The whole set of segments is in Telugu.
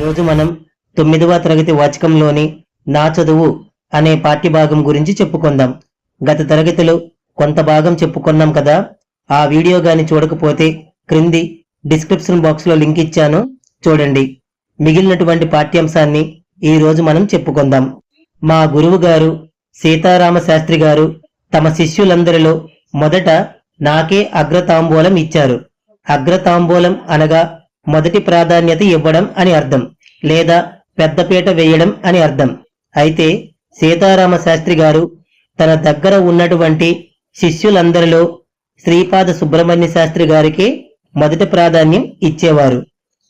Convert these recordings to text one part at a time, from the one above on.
ఈరోజు మనం తొమ్మిదవ తరగతి వాచకంలోని నా చదువు అనే పాఠ్యభాగం గురించి చెప్పుకుందాం. గత తరగతిలో కొంత భాగం చెప్పుకున్నాం కదా. ఆ వీడియో గాని చూడకపోతే క్రింది డిస్క్రిప్షన్ బాక్స్లో లింక్ ఇచ్చాను. చూడండి. మిగిలినటువంటి పాఠ్యాంశాన్ని ఈ రోజు మనం చెప్పుకుందాం. మా గురువు గారు సీతారామ శాస్త్రి గారు తమ శిష్యులందరిలో మొదట నాకే అగ్రతాంబూలం ఇచ్చారు. అగ్రతాంబూలం అనగా మొదటి ప్రాధాన్యత ఇవ్వడం అని అర్థం లేదా పెద్దపీట వేయడం అని అర్థం. అయితే సీతారామ శాస్త్రి గారు తన దగ్గర ఉన్నటువంటి శిష్యులందరిలో శ్రీపాద సుబ్రహ్మణ్య శాస్త్రి గారికి మొదటి ప్రాధాన్యం ఇచ్చేవారు.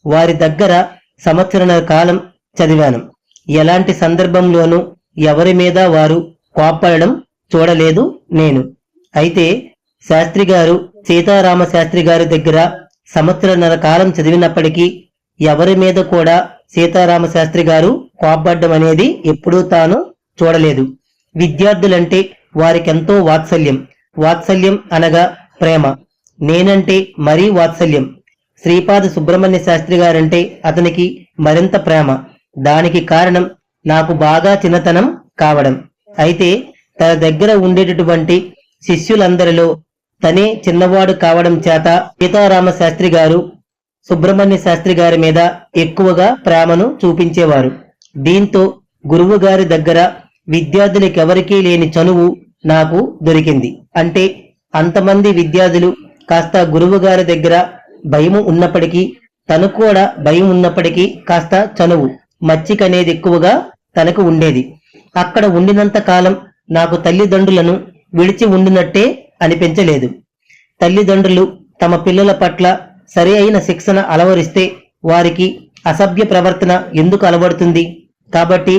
వారి దగ్గర సంవత్సరాల కాలం చదివాను. ఎలాంటి సందర్భంలోనూ ఎవరి మీద వారు కోప్పడడం చూడలేదు నేను. అయితే శాస్త్రి గారు సీతారామ శాస్త్రి గారి దగ్గర సంవత్సరన్నర కాలం చదివినప్పటికీ ఎవరి మీద కూడా సీతారామ శాస్త్రి గారు కోప్పడ్డం అనేది ఎప్పుడూ తాను చూడలేదు. విద్యార్థులంటే వారికెంతో వాత్సల్యం. వాత్సల్యం అనగా ప్రేమ. నేనంటే మరీ వాత్సల్యం. శ్రీపాద సుబ్రహ్మణ్య శాస్త్రి గారంటే అతనికి మరింత ప్రేమ. దానికి కారణం నాకు బాగా చిన్నతనం కావడం. అయితే తన దగ్గర ఉండేటటువంటి శిష్యులందరిలో తనే చిన్నవాడు కావడం చేత సీతారామ శాస్త్రి గారు సుబ్రహ్మణ్య శాస్త్రి గారి మీద ఎక్కువగా ప్రేమను చూపించేవారు. దీంతో గురువు గారి దగ్గర విద్యార్థులకెవరికీ లేని చనువు నాకు దొరికింది. అంటే అంతమంది విద్యార్థులు కాస్త గురువు గారి దగ్గర భయము ఉన్నప్పటికీ తను కూడా భయం ఉన్నప్పటికీ కాస్త చనువు మచ్చికనేది ఎక్కువగా తనకు ఉండేది. అక్కడ ఉండినంత కాలం నాకు తల్లిదండ్రులను విడిచి ఉండినట్టే అనిపించలేదు తల్లిదండ్రులు తమ పిల్లల పట్ల సరి అయిన శిక్షణ అలవరిస్తే వారికి అసభ్య ప్రవర్తన ఎందుకు అలవడుతుంది? కాబట్టి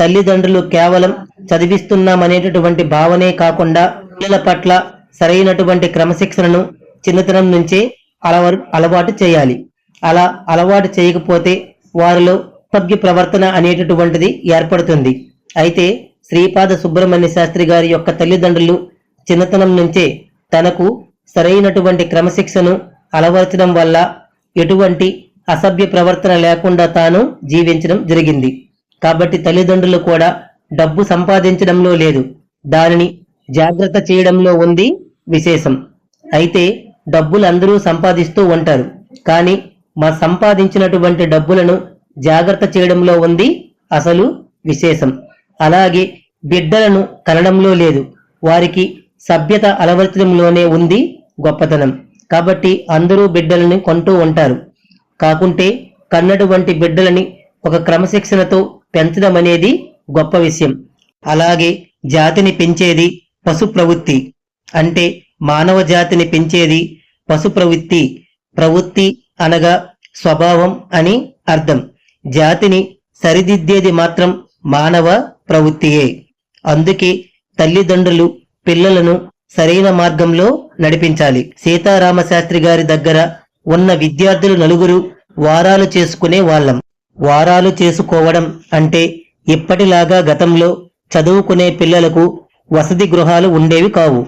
తల్లిదండ్రులు కేవలం చదివిస్తున్నామనేటటువంటి భావనే కాకుండా పిల్లల పట్ల సరైనటువంటి క్రమశిక్షణను చిన్నతనం నుంచే అలవాటు అలవాటు చేయాలి. అలా అలవాటు చేయకపోతే వారిలో అసభ్య ప్రవర్తన అనేటటువంటిది ఏర్పడుతుంది. అయితే శ్రీపాద సుబ్రహ్మణ్య శాస్త్రి గారి యొక్క తల్లిదండ్రులు చిన్నతనం నుంచే తనకు సరైనటువంటి క్రమశిక్షను అలవర్చడం వల్ల ఎటువంటి అసభ్య ప్రవర్తన లేకుండా తాను జీవించడం జరిగింది. కాబట్టి తల్లిదండ్రులు కూడా డబ్బు సంపాదించడంలో లేదు. దానిని జాగ్రత్త చేయడంలో ఉంది విశేషం. అయితే డబ్బులు అందరూ సంపాదిస్తూ ఉంటారు. కానీ మా సంపాదించినటువంటి డబ్బులను జాగ్రత్త చేయడంలో ఉంది అసలు విశేషం. అలాగే బిడ్డలను కనడంలో లేదు. వారికి సభ్యత అలవర్చడంలోనే ఉంది గొప్పతనం. కాబట్టి అందరూ బిడ్డలని కొంటూ ఉంటారు. కాకుంటే కన్నటువంటి బిడ్డలని ఒక క్రమశిక్షణతో పెంచడం అనేది గొప్ప విషయం. అలాగే జాతిని పెంచేది పశు ప్రవృత్తి అంటే మానవ జాతిని పెంచేది పశు ప్రవృత్తి ప్రవృత్తి అనగా స్వభావం అని అర్థం. జాతిని సరిదిద్దేది మాత్రం మానవ ప్రవృత్తియే. అందుకే తల్లిదండ్రులు పిల్లలను సరైన మార్గంలో నడిపించాలి. సీతారామ శాస్త్రి గారి దగ్గర ఉన్న విద్యార్థులు నలుగురు వారాలు చేసుకునే వాళ్ళం. వారాలు చేసుకోవడం అంటే ఇప్పటిలాగా గతంలో చదువుకునే పిల్లలకు వసతి గృహాలు ఉండేవి కావు.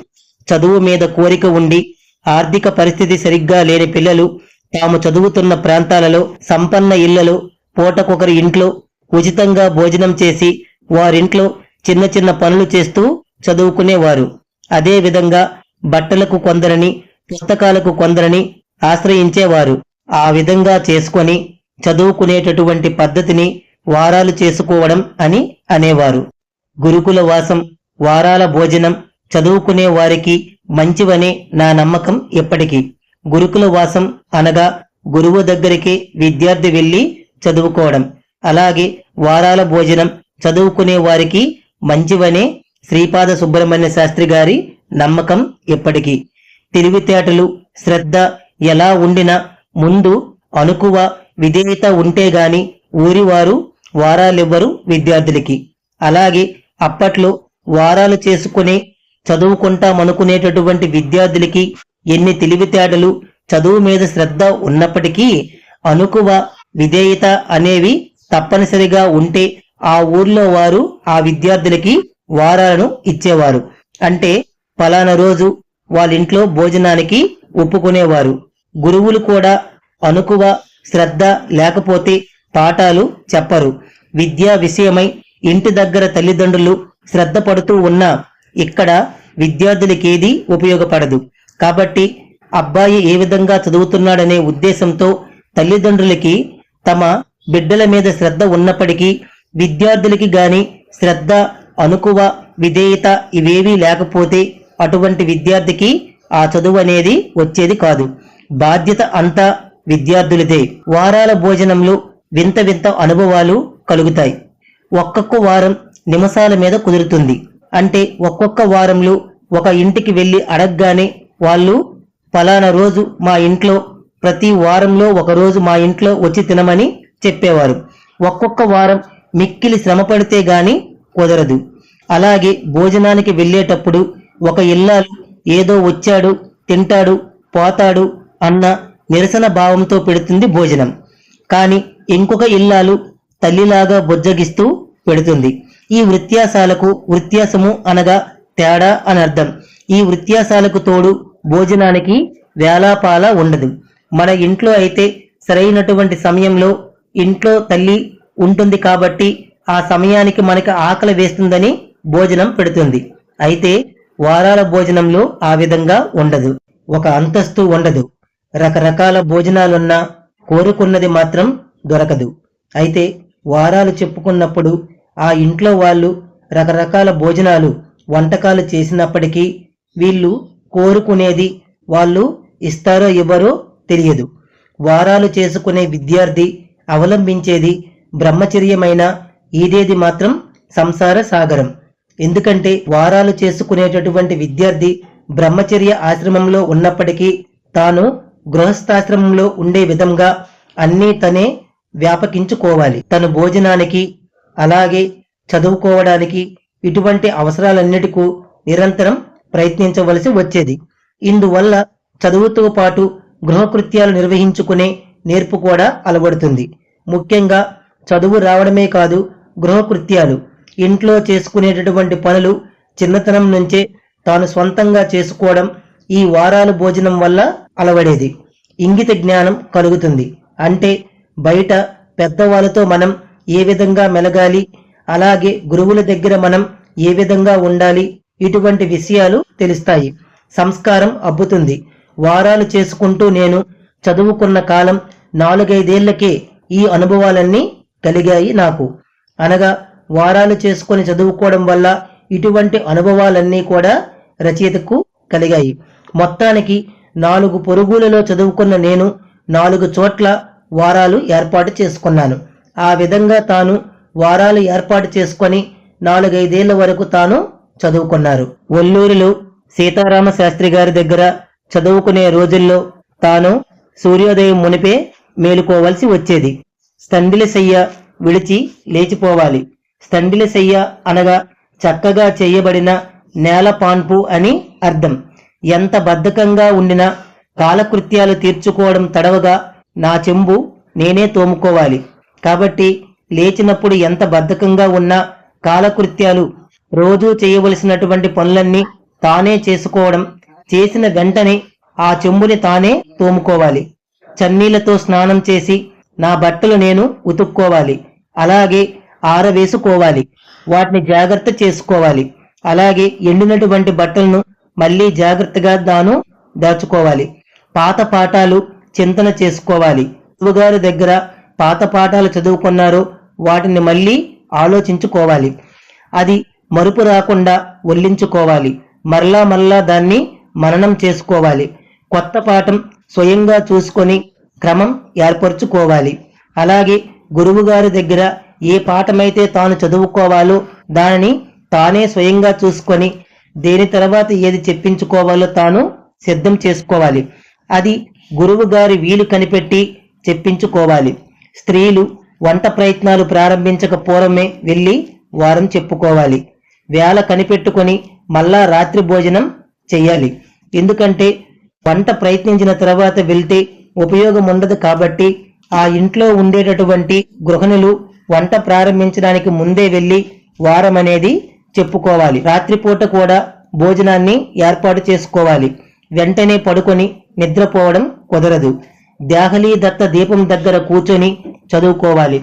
చదువు మీద కోరిక ఉండి ఆర్థిక పరిస్థితి సరిగ్గా లేని పిల్లలు తాము చదువుతున్న ప్రాంతాలలో సంపన్న ఇళ్ళలో పూటకొకరి ఇంట్లో ఉచితంగా భోజనం చేసి వారింట్లో చిన్న చిన్న పనులు చేస్తూ చదువుకునేవారు. అదేవిధంగా బట్టలకు కొందరని పుస్తకాలకు కొందరని ఆశ్రయించేవారు. ఆ విధంగా చేసుకొని చదువుకునేటటువంటి పద్ధతిని వారాలు చేసుకోవడం అని అనేవారు. గురుకుల వాసం వారాల భోజనం చదువుకునే వారికి మంచివనే నా నమ్మకం ఎప్పటికీ. గురుకుల వాసం అనగా గురువు దగ్గరికి విద్యార్థి వెళ్ళి చదువుకోవడం. అలాగే వారాల భోజనం చదువుకునే వారికి మంచివనే శ్రీపాద సుబ్రహ్మణ్య శాస్త్రి గారి నమ్మకం ఎప్పటికీ. తెలివితేటలు శ్రద్ధ ఎలా ఉండినా ముందు అనుకువ విధేయత ఉంటే గాని ఊరివారు వారాలివ్వరు విద్యార్థులకి. అలాగే అప్పట్లో వారాలు చేసుకుని చదువుకుంటామనుకునేటటువంటి విద్యార్థులకి ఎన్ని తెలివితేటలు చదువు మీద శ్రద్ధ ఉన్నప్పటికీ అనుకువ విధేయత అనేవి తప్పనిసరిగా ఉంటే ఆ ఊర్లో వారు ఆ విద్యార్థులకి వారాలను ఇచ్చేవారు. అంటే ఫలానా రోజు వాళ్ళ ఇంట్లో భోజనానికి ఒప్పుకునేవారు. గురువులు కూడా అనుకువ శ్రద్ధ లేకపోతే పాఠాలు చెప్పరు. విద్యా విషయమై ఇంటి దగ్గర తల్లిదండ్రులు శ్రద్ధ పడుతూ ఉన్నా ఇక్కడ విద్యార్థులకేది ఉపయోగపడదు. కాబట్టి అబ్బాయి ఏ విధంగా చదువుతున్నాడనే ఉద్దేశంతో తల్లిదండ్రులకి తమ బిడ్డల మీద శ్రద్ధ ఉన్నప్పటికీ విద్యార్థులకి గాని శ్రద్ధ అనుకువ విధేయత ఇవేవీ లేకపోతే అటువంటి విద్యార్థికి ఆ చదువు అనేది వచ్చేది కాదు. బాధ్యత అంతా విద్యార్థులదే. వారాల భోజనంలో వింత వింత అనుభవాలు కలుగుతాయి. ఒక్కొక్క వారం నిమిషాల మీద కుదురుతుంది. అంటే ఒక్కొక్క వారంలో ఒక ఇంటికి వెళ్ళి అడగగానే వాళ్ళు ఫలానా రోజు మా ఇంట్లో ప్రతి వారంలో ఒక రోజు మా ఇంట్లో వచ్చి తినమని చెప్పేవారు. ఒక్కొక్క వారం మిక్కిలి శ్రమ పడితే గాని కుదరదు. అలాగే భోజనానికి వెళ్ళేటప్పుడు ఒక ఇల్లాలు ఏదో వచ్చాడు తింటాడు పోతాడు అన్న నిరసన భావంతో పెడుతుంది భోజనం. కానీ ఇంకొక ఇల్లాలు తల్లిలాగా బొజ్జగిస్తూ పెడుతుంది. ఈ వృత్యాసాలకు వృత్యాసము అనగా తేడా అని అర్థం. ఈ వృత్యాసాలకు తోడు భోజనానికి వేలాపాల ఉండదు. మన ఇంట్లో అయితే సరైనటువంటి సమయంలో ఇంట్లో తల్లి ఉంటుంది కాబట్టి ఆ సమయానికి మనకి ఆకలి వేస్తుందని భోజనం పెడుతుంది. అయితే వారాల భోజనంలో ఆ విధంగా ఉండదు. ఒక అంతస్తు ఉండదు. రకరకాల భోజనాలున్నా కోరుకున్నది మాత్రం దొరకదు. అయితే వారాలు చెప్పుకున్నప్పుడు ఆ ఇంట్లో వాళ్ళు రకరకాల భోజనాలు వంటకాలు చేసినప్పటికీ వీళ్ళు కోరుకునేది వాళ్ళు ఇస్తారో ఇవ్వరో తెలియదు. వారాలు చేసుకునే విద్యార్థి అవలంబించేది బ్రహ్మచర్యమైన ఈదేది మాత్రం సంసార సాగరం. ఎందుకంటే వారాలు చేసుకునేటటువంటి విద్యార్థి బ్రహ్మచర్య ఆశ్రమంలో ఉన్నప్పటికీ తాను గృహస్థాశ్రమంలో ఉండే విధంగా అన్నీ తనే వ్యాపకించుకోవాలి. తను భోజనానికి అలాగే చదువుకోవడానికి ఇటువంటి అవసరాలన్నిటికూ నిరంతరం ప్రయత్నించవలసి వచ్చేది. ఇందువల్ల చదువుతో పాటు గృహకృత్యాలు నిర్వహించుకునే నేర్పు కూడా అలవడుతుంది. ముఖ్యంగా చదువు రావడమే కాదు గృహకృత్యాలు ఇంట్లో చేసుకునేటటువంటి పనులు చిన్నతనం నుంచే తాను స్వంతంగా చేసుకోవడం ఈ వారాలు భోజనం వల్ల అలవడేది. ఇంగిత జ్ఞానం కలుగుతుంది. అంటే బయట పెద్దవాళ్ళతో మనం ఏ విధంగా మెలగాలి అలాగే గురువుల దగ్గర మనం ఏ విధంగా ఉండాలి ఇటువంటి విషయాలు తెలుస్తాయి. సంస్కారం అబ్బుతుంది. వారాలు చేసుకుంటూ నేను చదువుకున్న కాలం నాలుగైదేళ్ళకే ఈ అనుభవాలన్నీ కలిగాయి నాకు. అనగా వారాలు చేసుకొని చదువుకోవడం వల్ల ఇటువంటి అనుభవాలన్నీ కూడా రచయితకు కలిగాయి. మొత్తానికి నాలుగు పొరుగులలో చదువుకున్న నేను నాలుగు చోట్ల వారాలు ఏర్పాటు చేసుకున్నాను. ఆ విధంగా తాను వారాలు ఏర్పాటు చేసుకొని నాలుగైదేళ్ళ వరకు తాను చదువుకున్నారు. ఒల్లూరులో సీతారామ శాస్త్రి గారి దగ్గర చదువుకునే రోజుల్లో తాను సూర్యోదయం మునిపే మేలుకోవలసి వచ్చేది. స్తండిలశయ్య విడిచి లేచిపోవాలి. స్తండిల శయ్య అనగా చక్కగా చేయబడిన నేల పాన్పు అని అర్థం. ఎంత బద్ధకంగా ఉండినా కాలకృత్యాలు తీర్చుకోవడం తడవగా నా చెంబు నేనే తోముకోవాలి. కాబట్టి లేచినప్పుడు ఎంత బద్ధకంగా ఉన్నా కాలకృత్యాలు రోజూ చేయవలసినటువంటి పనులన్నీ తానే చేసుకోవడం చేసిన వెంటనే ఆ చెంబుని తానే తోముకోవాలి. చన్నీళ్ళతో స్నానం చేసి నా బట్టలు నేను ఉతుక్కోవాలి. అలాగే ఆరవేసుకోవాలి. వాటిని జాగ్రత్త చేసుకోవాలి. అలాగే ఎండినటువంటి బట్టలను మళ్ళీ జాగ్రత్తగా దాను దాచుకోవాలి. పాత పాఠాలు చింతన చేసుకోవాలి. గురువుగారి దగ్గర పాత పాఠాలు చదువుకున్నారో వాటిని మళ్ళీ ఆలోచించుకోవాలి. అది మరుపు రాకుండా ఒల్లించుకోవాలి మరలా మరలా దాన్ని మననం చేసుకోవాలి. కొత్త పాఠం స్వయంగా చూసుకొని క్రమం ఏర్పరచుకోవాలి. అలాగే గురువుగారి దగ్గర ఏ పాఠమైతే తాను చదువుకోవాలో దానిని తానే స్వయంగా చూసుకొని దేని తర్వాత ఏది చెప్పించుకోవాలో తాను సిద్ధం చేసుకోవాలి. అది గురువు గారి వీలు కనిపెట్టి చెప్పించుకోవాలి. స్త్రీలు వంట ప్రయత్నాలు ప్రారంభించక పూర్వమే వెళ్ళి వారం చెప్పుకోవాలి. వేళ కనిపెట్టుకొని మళ్ళా రాత్రి భోజనం చేయాలి. ఎందుకంటే వంట ప్రయత్నించిన తర్వాత వెళ్తే ఉపయోగం ఉండదు కాబట్టి ఆ ఇంట్లో ఉండేటటువంటి గృహిణులు వంట ప్రారంభించడానికి ముందే వెళ్ళి వారం అనేది చెప్పుకోవాలి. రాత్రిపూట కూడా భోజనాన్ని ఏర్పాటు చేసుకోవాలి. వెంటనే పడుకొని నిద్రపోవడం కుదరదు. దేహలీ దత్త దీపం దగ్గర కూర్చొని చదువుకోవాలి.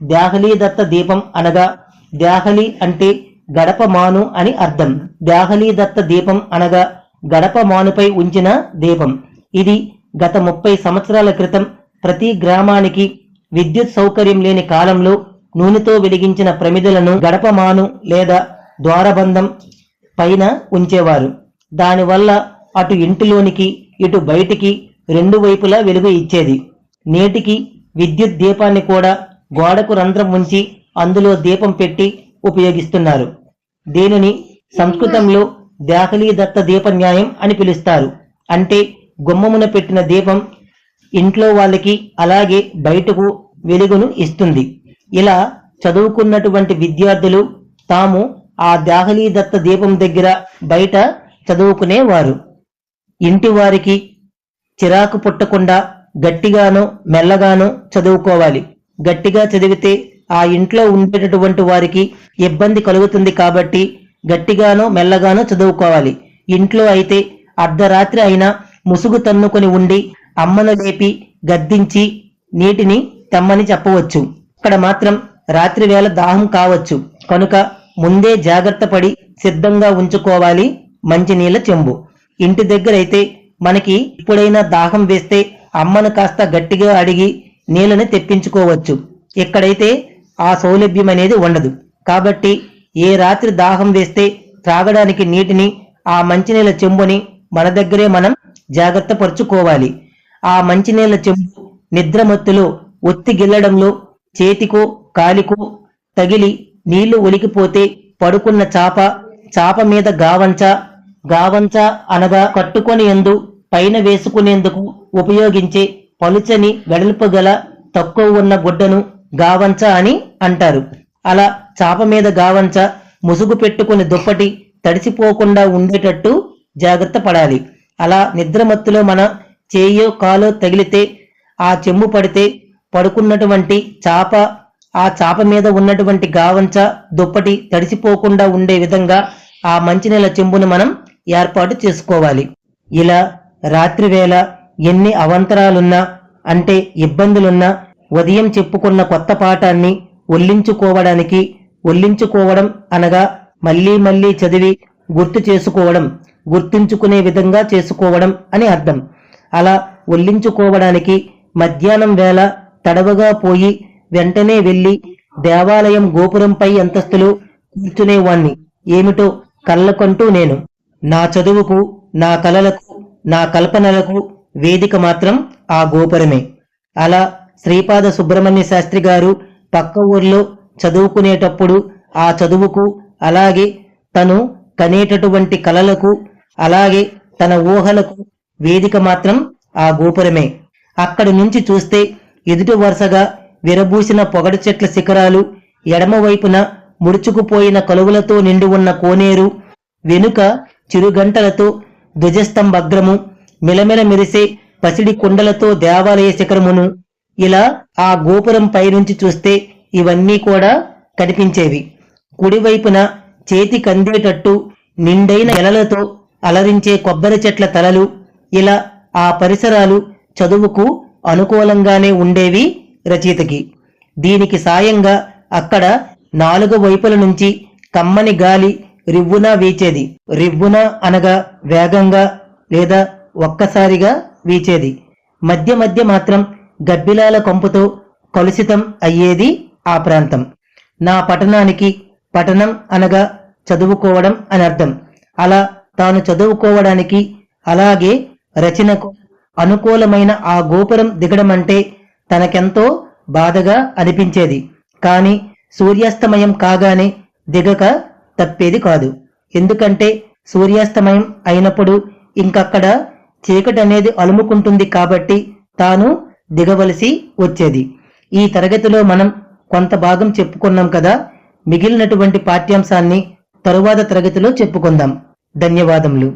దేహలీ దత్త దీపం అనగా దేహలి అంటే గడప మాను అని అర్థం. దేహలీ దత్త దీపం అనగా గడప మానుపై ఉంచిన దీపం. ఇది గత ముప్పై సంవత్సరాల క్రితం ప్రతి గ్రామానికి విద్యుత్ సౌకర్యం లేని కాలంలో నూనెతో వెలిగించిన ప్రమిదలను గడపమాను లేదా ద్వారబంధం పైన ఉంచేవారు. దానివల్ల అటు ఇంటిలోనికి ఇటు బయటికి రెండు వైపులా వెలుగు ఇచ్చేది. నేటికి విద్యుత్ దీపాన్ని కూడా గోడకు రంధ్రం ఉంచి అందులో దీపం పెట్టి ఉపయోగిస్తున్నారు. దీనిని సంస్కృతంలో దాఖలీ దత్త దీప న్యాయం అని పిలుస్తారు. అంటే గుమ్మమున పెట్టిన దీపం ఇంట్లో వాళ్ళకి అలాగే బయటకు వెలుగును ఇస్తుంది. ఇలా చదువుకున్నటువంటి విద్యార్థులు తాము ఆ దాహలీ దత్త దీపం దగ్గర బయట చదువుకునేవారు. ఇంటి వారికి చిరాకు పుట్టకుండా గట్టిగానో మెల్లగానో చదువుకోవాలి. గట్టిగా చదివితే ఆ ఇంట్లో ఉండేటటువంటి వారికి ఇబ్బంది కలుగుతుంది కాబట్టి గట్టిగానో మెల్లగానో చదువుకోవాలి. ఇంట్లో అయితే అర్ధరాత్రి అయినా ముసుగు తన్నుకొని ఉండి అమ్మను లేపి గద్దించి నీటిని తెమ్మని చెప్పవచ్చు. ఇక్కడ మాత్రం రాత్రి వేళ దాహం కావచ్చు. కనుక ముందే జాగ్రత్త పడి సిద్ధంగా ఉంచుకోవాలి మంచినీళ్ళ చెంబు. ఇంటి దగ్గర అయితే మనకి ఇప్పుడైనా దాహం వేస్తే అమ్మను కాస్త గట్టిగా అడిగి నీళ్ళని తెప్పించుకోవచ్చు. ఇక్కడైతే ఆ సౌలభ్యం అనేది ఉండదు. కాబట్టి ఏ రాత్రి దాహం వేస్తే త్రాగడానికి నీటిని ఆ మంచినీళ్ళ చెంబుని మన దగ్గరే మనం జాగ్రత్త పరుచుకోవాలి. ఆ మంచినీళ్ళ చెంబు నిద్రమత్తులో ఒత్తి గిల్లడంలో చేతికో కాలికో తగిలి నీళ్ళు ఒలికిపోతే పడుకున్న చాప చాప మీద గావంచ గావంచ అనగా కట్టుకొని ఎందు పైన వేసుకునేందుకు ఉపయోగించే పలుచని వెడల్పు గల తక్కువ ఉన్న గుడ్డను గావంచ అని అంటారు. అలా చాప మీద గావంచ ముసుగు పెట్టుకుని దుప్పటి తడిసిపోకుండా ఉండేటట్టు జాగ్రత్త పడాలి. అలా నిద్రమత్తులో మన చేయో కాలో తగిలితే ఆ చెంబు పడితే పడుకున్నటువంటి చాప ఆ చాప మీద ఉన్నటువంటి గావంచ దుప్పటి తడిసిపోకుండా ఉండే విధంగా ఆ మంచినీళ్ళ చెంబును మనం ఏర్పాటు చేసుకోవాలి. ఇలా రాత్రివేళ ఎన్ని అవంతరాలున్నా అంటే ఇబ్బందులున్నా ఉదయం చెప్పుకున్న కొత్త పాఠాన్ని ఒల్లించుకోవడానికి ఒల్లించుకోవడం అనగా మళ్ళీ మళ్ళీ చదివి గుర్తు చేసుకోవడం గుర్తుంచుకునే విధంగా చేసుకోవడం అని అర్థం. అలా ఒల్లించుకోవడానికి మధ్యాహ్నం వేళ తడవగా పోయి వెంటనే వెళ్ళి దేవాలయం గోపురంపై అంతస్తులో కూర్చునేవాణ్ణి ఏమిటో కళ్ళకంటూ నేను. నా చదువుకు నా కలలకు నా కల్పనలకు వేదిక మాత్రం ఆ గోపురమే. అలా శ్రీపాద సుబ్రహ్మణ్య శాస్త్రి గారు పక్క ఊర్లో చదువుకునేటప్పుడు ఆ చదువుకు అలాగే తను కనేటటువంటి కలలకు అలాగే తన ఊహలకు వేదిక మాత్రం ఆ గోపురమే. అక్కడి నుంచి చూస్తే ఎదుటి వరుసగా విరబూసిన పొగడు చెట్ల శిఖరాలు ఎడమవైపున ముడుచుకుపోయిన కలువలతో నిండి ఉన్న కోనేరు వెనుక చిరుగంటలతో ధ్వజస్తంభగ్రము మిలమిల మెరిసే పసిడి కుండలతో దేవాలయ శిఖరమును. ఇలా ఆ గోపురం పైనుంచి చూస్తే ఇవన్నీ కూడా కనిపించేవి. కుడివైపున చేతి కందేటట్టు నిండైన ఎలలతో అలరించే కొబ్బరి చెట్ల తలలు ఇలా ఆ పరిసరాలు చదువుకు అనుకూలంగానే ఉండేవి రచయితకి. దీనికి సాయంగా అక్కడ నాలుగు వైపుల నుంచి కమ్మని గాలి రివ్వున వీచేది. రివ్వున అనగా వేగంగా లేదా ఒక్కసారిగా వీచేది. మధ్య మధ్య మాత్రం గబ్బిలాల కంపుతో కలుషితం అయ్యేది ఆ ప్రాంతం. నా పట్టణానికి పఠనం అనగా చదువుకోవడం అని అర్థం అలా తాను చదువుకోవడానికి అలాగే రచనకు అనుకూలమైన ఆ గోపురం దిగడమంటే తనకెంతో బాధగా అనిపించేది. కాని సూర్యాస్తమయం కాగానే దిగక తప్పేది కాదు. ఎందుకంటే సూర్యాస్తమయం అయినప్పుడు ఇంకక్కడ చీకటి అనేది అలుముకుంటుంది కాబట్టి తాను దిగవలసి వచ్చేది. ఈ తరగతిలో మనం కొంత భాగం చెప్పుకున్నాం కదా మిగిలినటువంటి పాఠ్యాంశాన్ని తరువాత తరగతిలో చెప్పుకుందాం. ధన్యవాదములు.